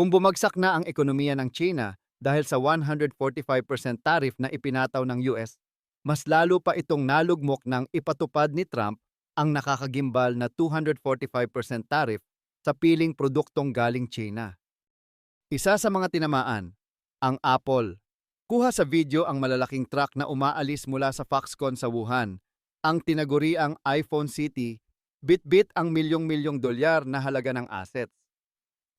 Kung bumagsak na ang ekonomiya ng China dahil sa 145% tariff na ipinataw ng US, mas lalo pa itong nalugmok ng ipatupad ni Trump ang nakakagimbal na 245% tariff sa piling produktong galing China. Isa sa mga tinamaan, ang Apple. Kuha sa video ang malalaking truck na umaalis mula sa Foxconn sa Wuhan. Ang tinaguriang iPhone City, bit-bit ang milyong-milyong dolyar na halaga ng assets.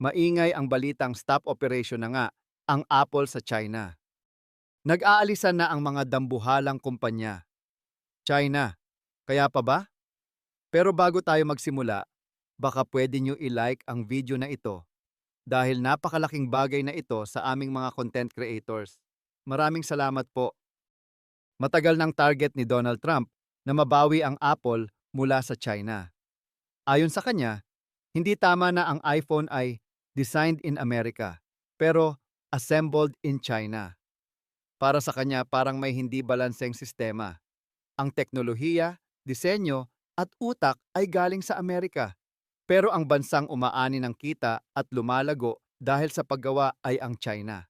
Maingay ang balitang stop operation na nga ang Apple sa China. Nag-aalisan na ang mga dambuhalang kumpanya. China, kaya pa ba? Pero bago tayo magsimula, baka pwede nyo i-like ang video na ito dahil napakalaking bagay na ito sa aming mga content creators. Maraming salamat po. Matagal ng target ni Donald Trump na mabawi ang Apple mula sa China. Ayon sa kanya, hindi tama na ang iPhone ay designed in America, pero assembled in China. Para sa kanya parang may hindi balanseng sistema. Ang teknolohiya, disenyo, at utak ay galing sa Amerika. Pero ang bansang umaani ng kita at lumalago dahil sa paggawa ay ang China.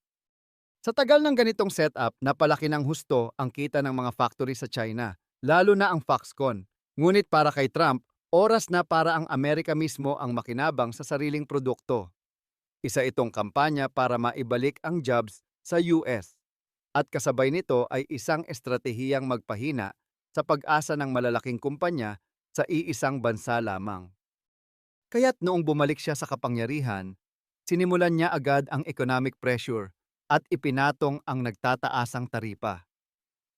Sa tagal ng ganitong setup, napalaki ng husto ang kita ng mga factory sa China, lalo na ang Foxconn. Ngunit para kay Trump, oras na para ang Amerika mismo ang makinabang sa sariling produkto. Isa itong kampanya para maibalik ang jobs sa US. At kasabay nito ay isang estratehiyang magpahina sa pag-asa ng malalaking kumpanya sa iisang bansa lamang. Kaya't noong bumalik siya sa kapangyarihan, sinimulan niya agad ang economic pressure at ipinatong ang nagtataasang taripa.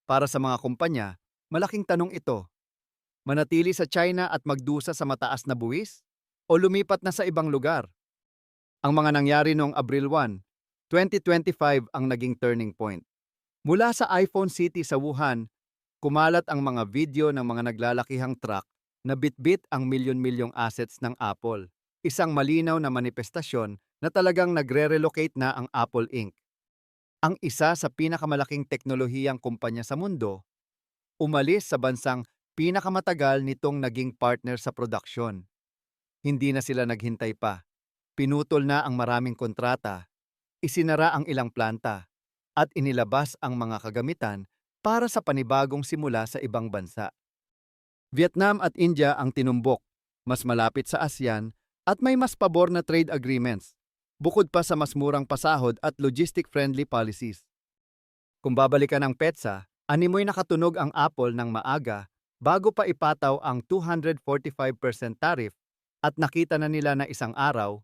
Para sa mga kumpanya, malaking tanong ito. Manatili sa China at magdusa sa mataas na buwis? O lumipat na sa ibang lugar? Ang mga nangyari noong Abril 1, 2025 ang naging turning point. Mula sa iPhone City sa Wuhan, kumalat ang mga video ng mga naglalakihang truck na bitbit ang milyon-milyong assets ng Apple. Isang malinaw na manifestasyon na talagang nagre-relocate na ang Apple Inc ang isa sa pinakamalaking teknolohiyang kumpanya sa mundo, umalis sa bansang pinakamatagal nitong naging partner sa produksyon. Hindi na sila naghintay pa. Pinutol na ang maraming kontrata, isinara ang ilang planta, at inilabas ang mga kagamitan para sa panibagong simula sa ibang bansa. Vietnam at India ang tinumbok, mas malapit sa ASEAN at may mas pabor na trade agreements bukod pa sa mas murang pasahod at logistic-friendly policies. Kung babalikan ang PETSA, animoy nakatunog ang Apple ng maaga bago pa ipataw ang 245% tariff at nakita na nila na isang araw,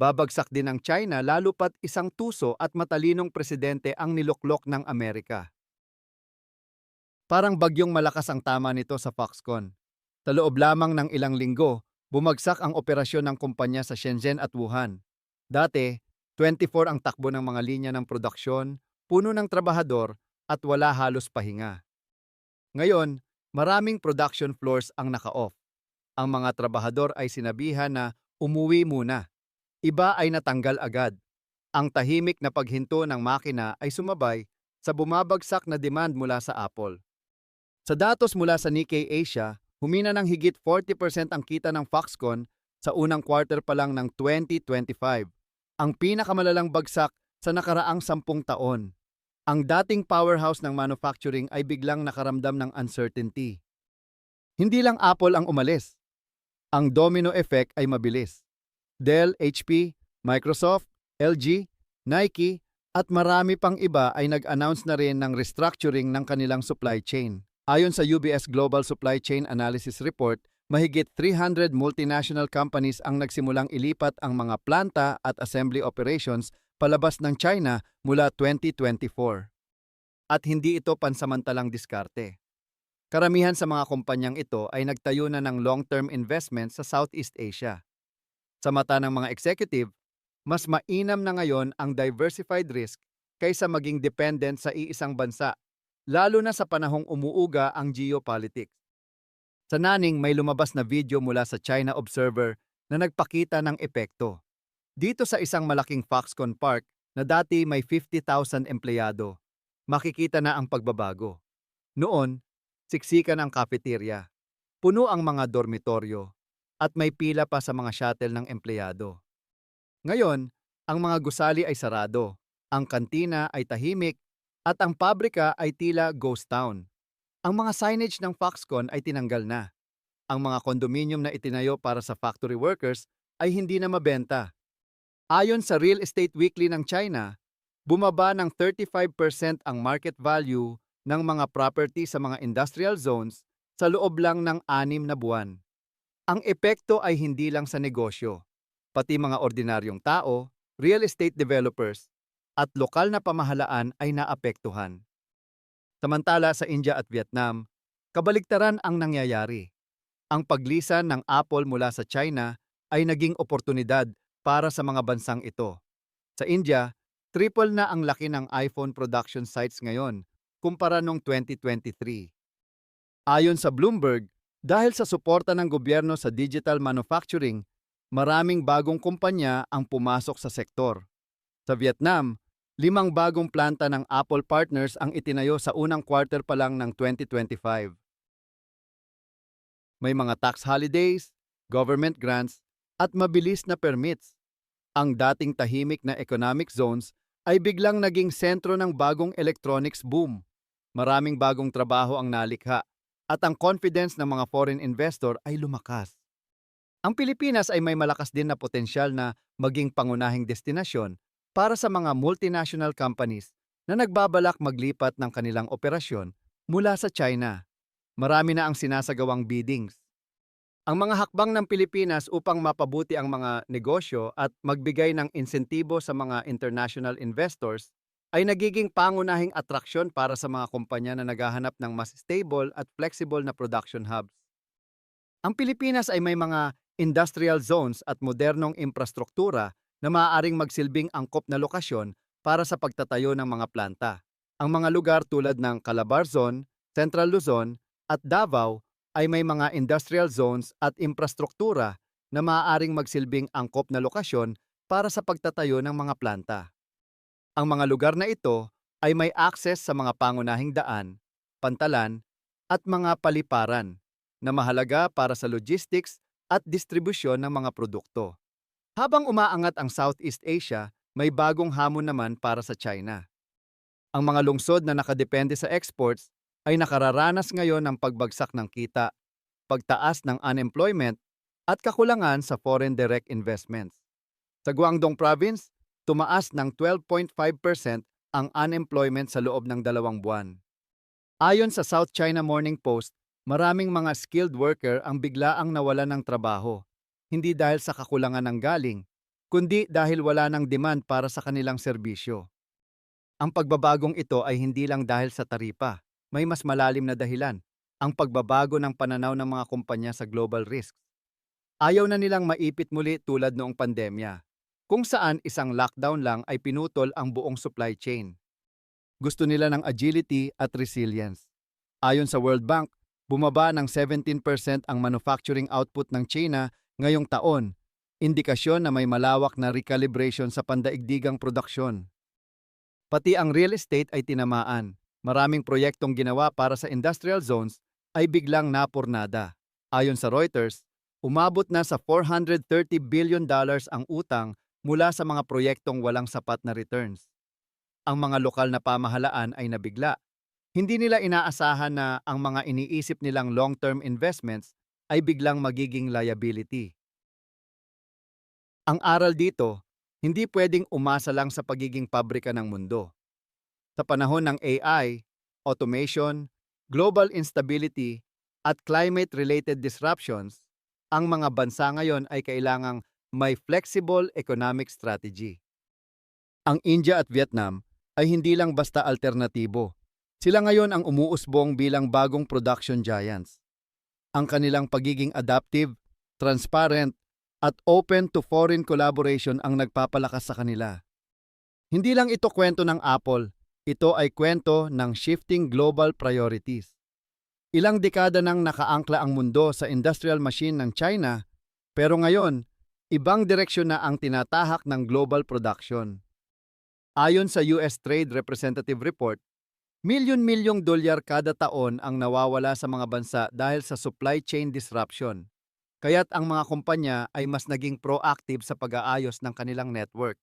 babagsak din ang China lalo pat isang tuso at matalinong presidente ang niluklok ng Amerika. Parang bagyong malakas ang tama nito sa Foxconn. Sa loob lamang ng ilang linggo, bumagsak ang operasyon ng kumpanya sa Shenzhen at Wuhan. Dati, 24 ang takbo ng mga linya ng produksyon, puno ng trabahador at wala halos pahinga. Ngayon, maraming production floors ang naka-off. Ang mga trabahador ay sinabihan na umuwi muna. Iba ay natanggal agad. Ang tahimik na paghinto ng makina ay sumabay sa bumabagsak na demand mula sa Apple. Sa datos mula sa Nikkei Asia, humina ng higit 40% ang kita ng Foxconn sa unang quarter pa lang ng 2025 ang pinakamalalang bagsak sa nakaraang sampung taon. Ang dating powerhouse ng manufacturing ay biglang nakaramdam ng uncertainty. Hindi lang Apple ang umalis. Ang domino effect ay mabilis. Dell, HP, Microsoft, LG, Nike, at marami pang iba ay nag-announce na rin ng restructuring ng kanilang supply chain. Ayon sa UBS Global Supply Chain Analysis Report, mahigit 300 multinational companies ang nagsimulang ilipat ang mga planta at assembly operations palabas ng China mula 2024. At hindi ito pansamantalang diskarte. Karamihan sa mga kumpanyang ito ay nagtayo na ng long-term investment sa Southeast Asia. Sa mata ng mga executive, mas mainam na ngayon ang diversified risk kaysa maging dependent sa iisang bansa, lalo na sa panahong umuuga ang geopolitics. Sa naning may lumabas na video mula sa China Observer na nagpakita ng epekto. Dito sa isang malaking Foxconn Park na dati may 50,000 empleyado, makikita na ang pagbabago. Noon, siksikan ang cafeteria, puno ang mga dormitoryo, at may pila pa sa mga shuttle ng empleyado. Ngayon, Ang mga gusali ay sarado, ang kantina ay tahimik, at ang pabrika ay tila ghost town. Ang mga signage ng Foxconn ay tinanggal na. Ang mga kondominium na itinayo para sa factory workers ay hindi na mabenta. Ayon sa Real Estate Weekly ng China, bumaba ng 35% ang market value ng mga property sa mga industrial zones sa loob lang ng anim na buwan. Ang epekto ay hindi lang sa negosyo, pati mga ordinaryong tao, real estate developers, at lokal na pamahalaan ay naapektuhan. Samantala sa India at Vietnam, kabaligtaran ang nangyayari. Ang paglisan ng Apple mula sa China ay naging oportunidad para sa mga bansang ito. Sa India, triple na ang laki ng iPhone production sites ngayon kumpara noong 2023. Ayon sa Bloomberg, dahil sa suporta ng gobyerno sa digital manufacturing, maraming bagong kumpanya ang pumasok sa sektor. Sa Vietnam, limang bagong planta ng Apple partners ang itinayo sa unang quarter pa lang ng 2025. May mga tax holidays, government grants, at mabilis na permits. Ang dating tahimik na economic zones ay biglang naging sentro ng bagong electronics boom. Maraming bagong trabaho ang nalikha at ang confidence ng mga foreign investor ay lumakas. Ang Pilipinas ay may malakas din na potensyal na maging pangunahing destinasyon para sa mga multinational companies na nagbabalak maglipat ng kanilang operasyon mula sa China. Marami na ang sinasagawang biddings. Ang mga hakbang ng Pilipinas upang mapabuti ang mga negosyo at magbigay ng insentibo sa mga international investors ay nagiging pangunahing atraksyon para sa mga kumpanya na naghahanap ng mas stable at flexible na production hubs. Ang Pilipinas ay may mga industrial zones at modernong infrastruktura na maaaring magsilbing angkop na lokasyon para sa pagtatayo ng mga planta. Ang mga lugar tulad ng Calabarzon, Central Luzon at Davao ay may mga industrial zones at infrastruktura na maaaring magsilbing angkop na lokasyon para sa pagtatayo ng mga planta. Ang mga lugar na ito ay may access sa mga pangunahing daan, pantalan, at mga paliparan na mahalaga para sa logistics at distribusyon ng mga produkto. Habang umaangat ang Southeast Asia, may bagong hamon naman para sa China. Ang mga lungsod na nakadepende sa exports ay nakararanas ngayon ng pagbagsak ng kita, pagtaas ng unemployment, at kakulangan sa foreign direct investments. Sa Guangdong Province, tumaas ng 12.5% ang unemployment sa loob ng dalawang buwan. Ayon sa South China Morning Post, maraming mga skilled worker ang biglaang nawala ng trabaho, hindi dahil sa kakulangan ng galing, kundi dahil wala ng demand para sa kanilang serbisyo. Ang pagbabagong ito ay hindi lang dahil sa taripa, may mas malalim na dahilan, ang pagbabago ng pananaw ng mga kumpanya sa global risks. Ayaw na nilang maipit muli tulad noong pandemya, kung saan isang lockdown lang ay pinutol ang buong supply chain. Gusto nila ng agility at resilience. Ayon sa World Bank, bumaba ng 17% ang manufacturing output ng China ngayong taon, indikasyon na may malawak na recalibration sa pandaigdigang produksyon. Pati ang real estate ay tinamaan. Maraming proyektong ginawa para sa industrial zones ay biglang napurnada. Ayon sa Reuters, umabot na sa 430 billion dollars ang utang mula sa mga proyektong walang sapat na returns. Ang mga lokal na pamahalaan ay nabigla. Hindi nila inaasahan na ang mga iniisip nilang long-term investments ay biglang magiging liability. Ang aral dito, hindi pwedeng umasa lang sa pagiging pabrika ng mundo. Sa panahon ng AI, automation, global instability, at climate-related disruptions, ang mga bansa ngayon ay kailangang may flexible economic strategy. Ang India at Vietnam ay hindi lang basta alternatibo. Sila ngayon ang umuusbong bilang bagong production giants. Ang kanilang pagiging adaptive, transparent, at open to foreign collaboration ang nagpapalakas sa kanila. Hindi lang ito kwento ng Apple, ito ay kwento ng shifting global priorities. Ilang dekada nang nakaangkla ang mundo sa industrial machine ng China, pero ngayon, ibang direksyon na ang tinatahak ng global production. Ayon sa US Trade Representative Report, milyon-milyong dolyar kada taon ang nawawala sa mga bansa dahil sa supply chain disruption. Kaya't ang mga kumpanya ay mas naging proactive sa pag-aayos ng kanilang network.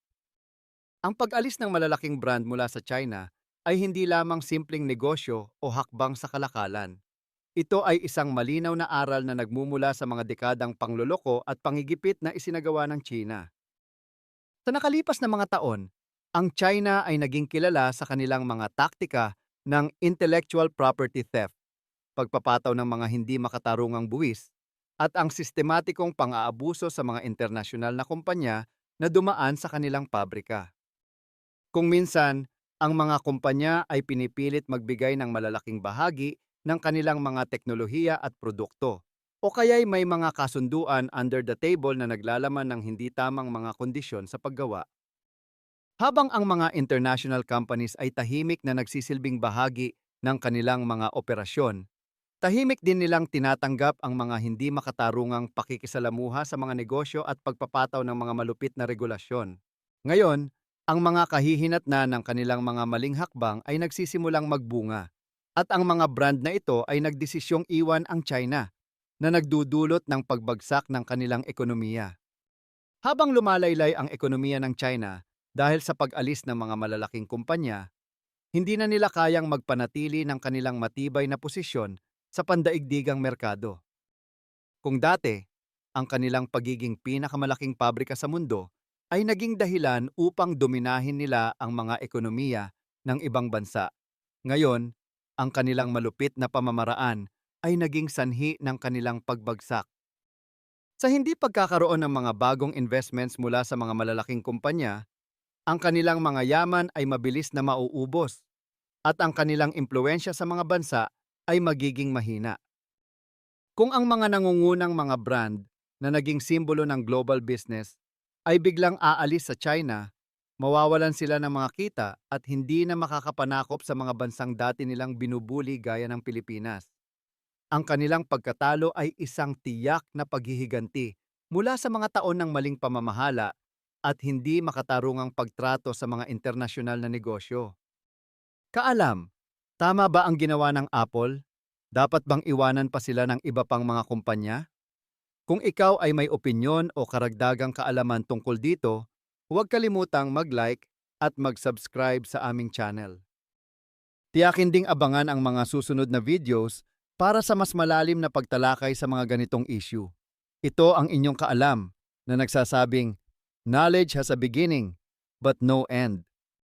Ang pag-alis ng malalaking brand mula sa China ay hindi lamang simpleng negosyo o hakbang sa kalakalan. Ito ay isang malinaw na aral na nagmumula sa mga dekadang pangluloko at pangigipit na isinagawa ng China. Sa nakalipas na mga taon, ang China ay naging kilala sa kanilang mga taktika ng intellectual property theft, pagpapataw ng mga hindi makatarungang buwis, at ang sistematikong pang-aabuso sa mga internasyonal na kumpanya na dumaan sa kanilang pabrika. Kung minsan, ang mga kumpanya ay pinipilit magbigay ng malalaking bahagi ng kanilang mga teknolohiya at produkto, o kaya'y may mga kasunduan under the table na naglalaman ng hindi tamang mga kondisyon sa paggawa. Habang ang mga international companies ay tahimik na nagsisilbing bahagi ng kanilang mga operasyon, tahimik din nilang tinatanggap ang mga hindi makatarungang pakikisalamuha sa mga negosyo at pagpapataw ng mga malupit na regulasyon. Ngayon, ang mga kahihinat na ng kanilang mga maling hakbang ay nagsisimulang magbunga at ang mga brand na ito ay nagdesisyong iwan ang China na nagdudulot ng pagbagsak ng kanilang ekonomiya. Habang lumalaylay ang ekonomiya ng China dahil sa pag-alis ng mga malalaking kumpanya, hindi na nila kayang magpanatili ng kanilang matibay na posisyon sa pandaigdigang merkado. Kung dati, ang kanilang pagiging pinakamalaking pabrika sa mundo ay naging dahilan upang dominahin nila ang mga ekonomiya ng ibang bansa. Ngayon, ang kanilang malupit na pamamaraan ay naging sanhi ng kanilang pagbagsak. Sa hindi pagkakaroon ng mga bagong investments mula sa mga malalaking kumpanya, ang kanilang mga yaman ay mabilis na mauubos at ang kanilang impluensya sa mga bansa ay magiging mahina. Kung ang mga nangungunang mga brand na naging simbolo ng global business ay biglang aalis sa China, mawawalan sila ng mga kita at hindi na makakapanakop sa mga bansang dati nilang binubuli gaya ng Pilipinas. Ang kanilang pagkatalo ay isang tiyak na paghihiganti mula sa mga taon ng maling pamamahala at hindi makatarungang pagtrato sa mga internasyonal na negosyo. Kaalam, tama ba ang ginawa ng Apple? Dapat bang iwanan pa sila ng iba pang mga kumpanya? Kung ikaw ay may opinyon o karagdagang kaalaman tungkol dito, huwag kalimutang mag-like at mag-subscribe sa aming channel. Tiyakin ding abangan ang mga susunod na videos para sa mas malalim na pagtalakay sa mga ganitong issue. Ito ang inyong kaalam na nagsasabing, Knowledge has a beginning, but no end.